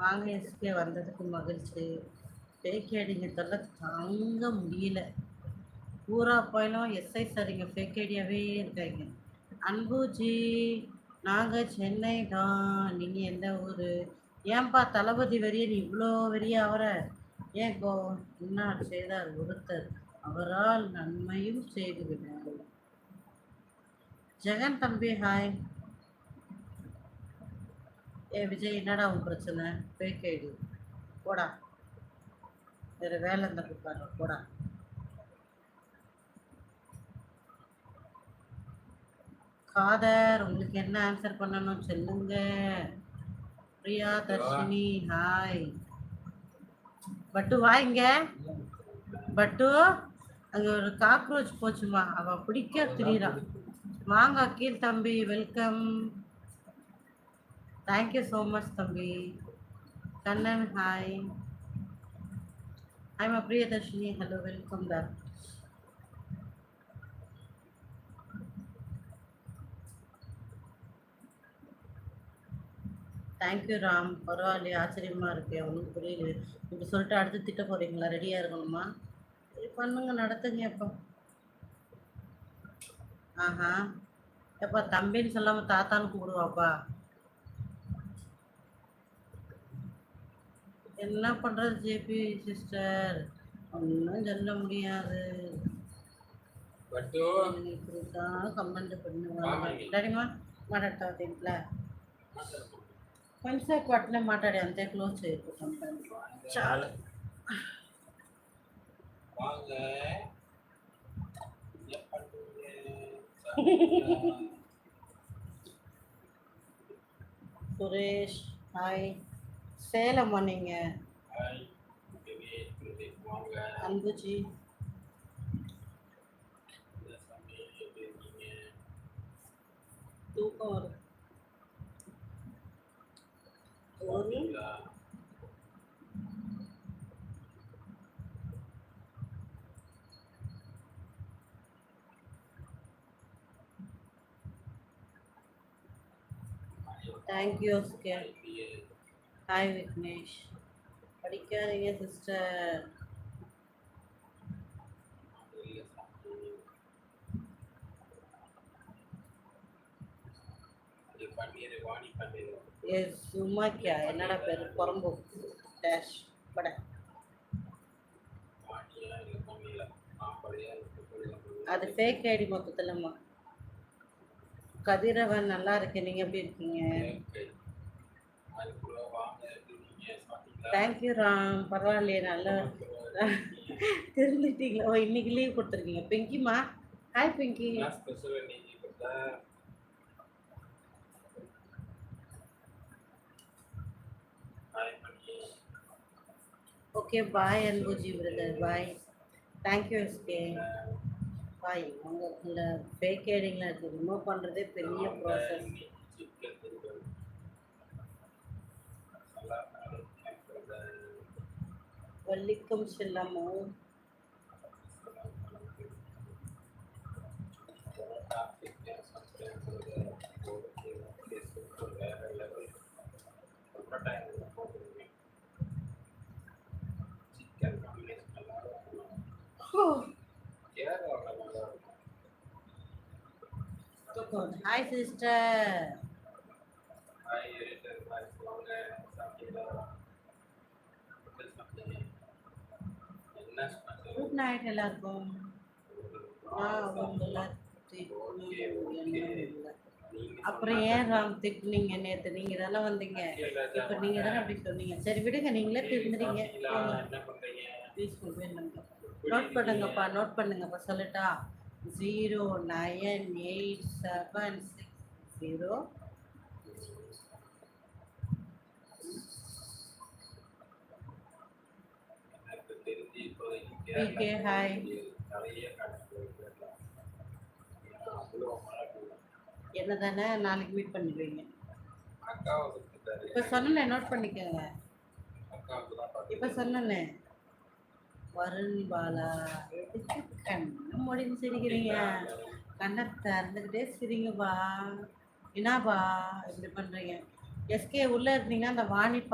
வாங்க எஸ்கே வந்ததுக்கு மகிழ்ச்சி. ஃபேக்கேடிங்க தொல்லை தாங்க முடியல. பூரா போயிலும் எஸ்ஐ சரிங்க ஃபேக்கேடியாவே இருக்காங்க. அன்புஜி நாங்கள் சென்னை தான். நீங்கள் எந்த ஊர்? ஏன்பா தளபதி வரிய நீ இவ்வளோ வெறிய அவரை? ஏன் கோ என்ன செய்தார் ஒருத்தர். அவரால் நன்மையும் செய்துவிட்டார் ஜெகன் தம்பி ஹாய் ஏ விஜய் என்னடா உன் பிரச்சனை? ஃபேக் ஐடி போடா. வேறு வேலை இருந்தால் கொடுப்பாரு. போடா. காதர் உங்களுக்கு என்ன ஆன்சர் பண்ணணும் சொல்லுங்க. பிரியா தர்ஷினி ஹாய் பட்டு வாங்க பட்டு அங்கே ஒரு காக்ரோச் போச்சுமா. அவள் பிடிக்க திரியிறான் வாங்க அக்கீல் தம்பி வெல்கம் தேங்க்யூ ஸோ மச் தம்பி. Kannan hi ஹாய்மா Priyadharshini hello welcome back thank you Ram பரவாயில்லையே ஆச்சரியமாக இருக்கு. அவனுக்கு புரியுது இப்படி சொல்லிட்டு அடுத்து திட்ட போகிறீங்களா ரெடியாக இருக்கணுமா? சரி பண்ணுங்க. நடத்துங்க எப்போ. ஆஹா. எப்பா தம்பின்னு சொல்லாமல் தாத்தான்னு கூப்பிடுவாப்பா. என்ன பண்றது ஜேபி சிஸ்டர் ஒன்றும் சொல்ல முடியாது பட்டு இப்படிதான் கமெண்ட் பண்ணுவாங்க డాడీమా మాట్లాడతావు దీంట్లో కొంచెంసేపు అట్లే మాట్లాడి అంతే క్లోజ్ చేయకుంటాం చాలా வாங்க என்ன பிரதீப், வாங்க. அன்புஜி? தூக்கம் வரும் ஒரு? தேங்க்யூ இல்லையே. ஹாய் விக்னேஷ் படிக்காதீங்க சிஸ்டர் எஸ் சாமி. என்னடா பேர்? குரம்பு டேஷ் பட. அது ஃபேக் ஐடி மொத்தத்துலம்மா. கதிரவன் நல்லா இருக்கேன் நீங்கள் எப்படி இருக்கீங்க Okay. அதுக்குள்ள வாங்க எப்படி இருக்கீங்க? சாப்பிட்டீங்களா? தேங்க்யூ ராம் பரவாயில்லையே நல்லா தெரிஞ்சுட்டீங்களா? ஓ இன்னைக்கு லீவ் கொடுத்துருக்கீங்க. பிங்கிமா hi Pinki okay bye அன்புஜி brother bye thank you SK bye உங்களை ஃபேக் ஐடிங்களா ரிமூவ் பண்ணுறதே பெரிய ப்ராசஸ் வள்ளிக்கம் செல்லாமோ? ஹாய் சிஸ்டர் குட் நைட் எல்லாருக்கும் ஆ இல்லை அப்புறம் ஏன் ராம் திட்டுனீங்க நேற்று நீங்கள் தானே வந்தீங்க இப்போ நீங்கள் தானே அப்படி சொன்னீங்க சரி விடுங்க நீங்களே திருந்துறீங்க நோட் பண்ணுங்கப்பா நோட் பண்ணுங்கப்பா சொல்லட்டா zero nine eight seven six zero மழை பெய்யுது. என்ன தானே நாளைக்கு மீட் பண்ணிடுவீங்க. இப்போ சொன்னேன் நோட் பண்ணிக்கோங்க. இப்போ சொன்னேனே வருண் பாலா எதுக்கு கண்ணு முடிஞ்சு சிரிக்கிறீங்க? கண்ணை திறந்துக்கிட்டே சிரிங்கப்பா. என்னப்பா இப்படி பண்ணுறீங்க எஸ்கே உள்ளே இருந்தீங்கன்னா அந்த வாணி